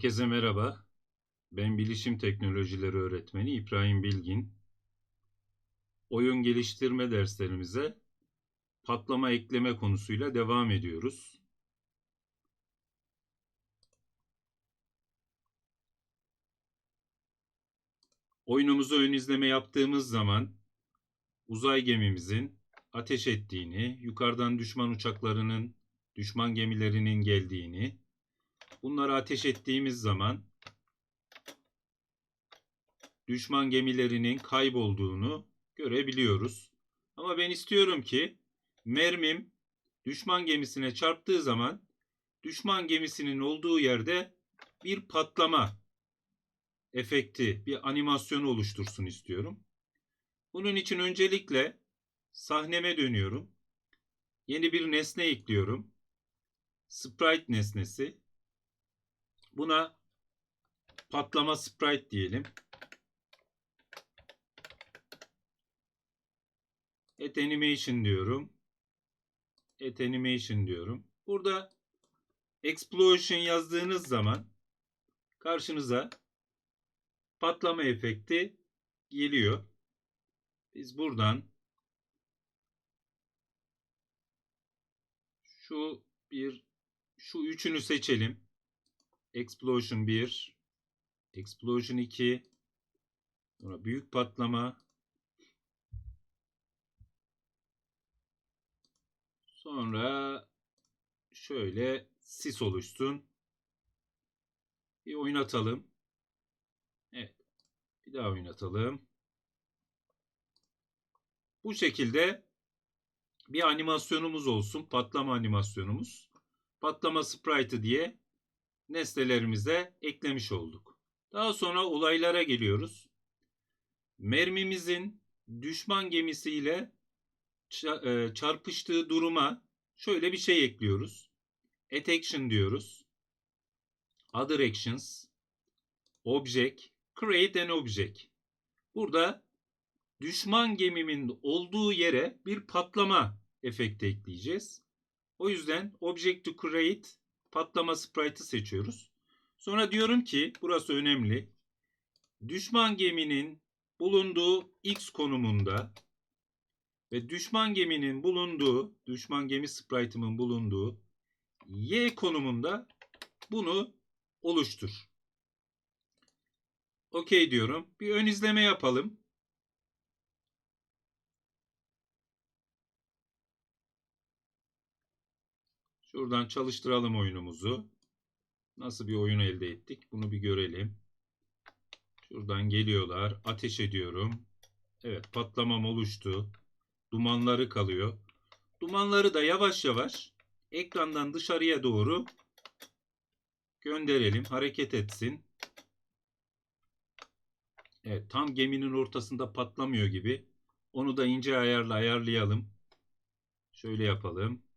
Herkese merhaba. Ben bilişim teknolojileri öğretmeni İbrahim Bilgin. Oyun geliştirme derslerimize patlama ekleme konusuyla devam ediyoruz. Oyunumuzu ön izleme yaptığımız zaman uzay gemimizin ateş ettiğini, yukarıdan düşman uçaklarının, düşman gemilerinin geldiğini, bunları ateş ettiğimiz zaman düşman gemilerinin kaybolduğunu görebiliyoruz. Ama ben istiyorum ki mermim düşman gemisine çarptığı zaman düşman gemisinin olduğu yerde bir patlama efekti, bir animasyon oluştursun istiyorum. Bunun için öncelikle sahneme dönüyorum. Yeni bir nesne ekliyorum. Sprite nesnesi. Buna patlama sprite diyelim. Add animation diyorum. Add animation diyorum. Burada explosion yazdığınız zaman karşınıza patlama efekti geliyor. Biz buradan şu bir şu üçünü seçelim. Explosion 1, Explosion 2, sonra büyük patlama, sonra şöyle sis oluşsun. Bir oynatalım. Evet. Bir daha oynatalım. Bu şekilde bir animasyonumuz olsun. Patlama animasyonumuz. Patlama sprite diye nesnelerimize eklemiş olduk. Daha sonra olaylara geliyoruz. Mermimizin düşman gemisiyle e, çarpıştığı duruma şöyle bir şey ekliyoruz. At action diyoruz. Other actions. Object. Create an object. Burada düşman gemimin olduğu yere bir patlama efekti ekleyeceğiz. O yüzden Object to Create patlama sprite'ı seçiyoruz. Sonra diyorum ki burası önemli. Düşman geminin bulunduğu X konumunda ve düşman geminin bulunduğu, düşman gemi sprite'ımın bulunduğu Y konumunda bunu oluştur. Okey diyorum. Bir ön izleme yapalım. Şuradan çalıştıralım oyunumuzu. Nasıl bir oyun elde ettik? Bunu bir görelim. Şuradan geliyorlar. Ateş ediyorum. Evet patlamam oluştu. Dumanları kalıyor. Dumanları da yavaş yavaş ekrandan dışarıya doğru gönderelim. Hareket etsin. Evet tam geminin ortasında patlamıyor gibi. Onu da ince ayarla ayarlayalım. Şöyle yapalım.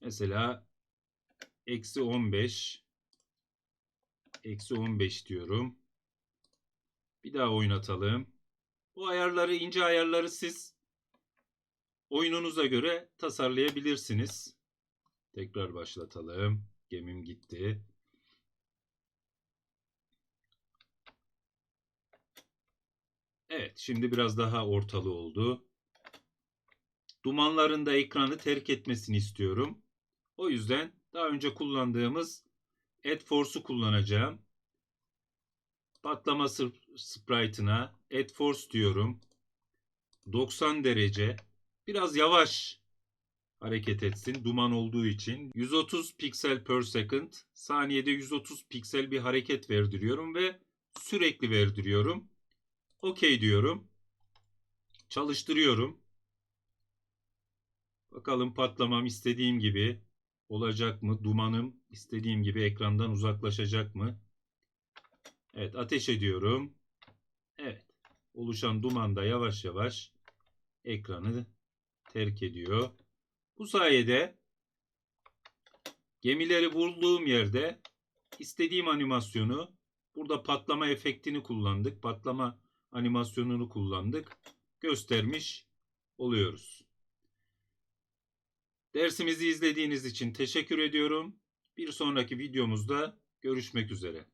Mesela eksi 15 eksi 15 diyorum. Bir daha oynatalım. Bu ayarları ince ayarları siz oyununuza göre tasarlayabilirsiniz. Tekrar başlatalım. Gemim gitti. Evet şimdi biraz daha ortalı oldu. Dumanların da ekranı terk etmesini istiyorum. O yüzden daha önce kullandığımız Add Force'u kullanacağım. Patlama sprite'ına Add Force diyorum. 90 derece. Biraz yavaş hareket etsin. Duman olduğu için. 130 piksel per second. Saniyede 130 piksel bir hareket verdiriyorum ve sürekli verdiriyorum. OK diyorum. Çalıştırıyorum. Bakalım patlamam istediğim gibi olacak mı? Dumanım istediğim gibi ekrandan uzaklaşacak mı? Evet ateş ediyorum. Evet oluşan duman da yavaş yavaş ekranı terk ediyor. Bu sayede gemileri bulduğum yerde istediğim animasyonu burada patlama efektini kullandık. Patlama animasyonunu kullandık. Göstermiş oluyoruz. Dersimizi izlediğiniz için teşekkür ediyorum. Bir sonraki videomuzda Görüşmek üzere.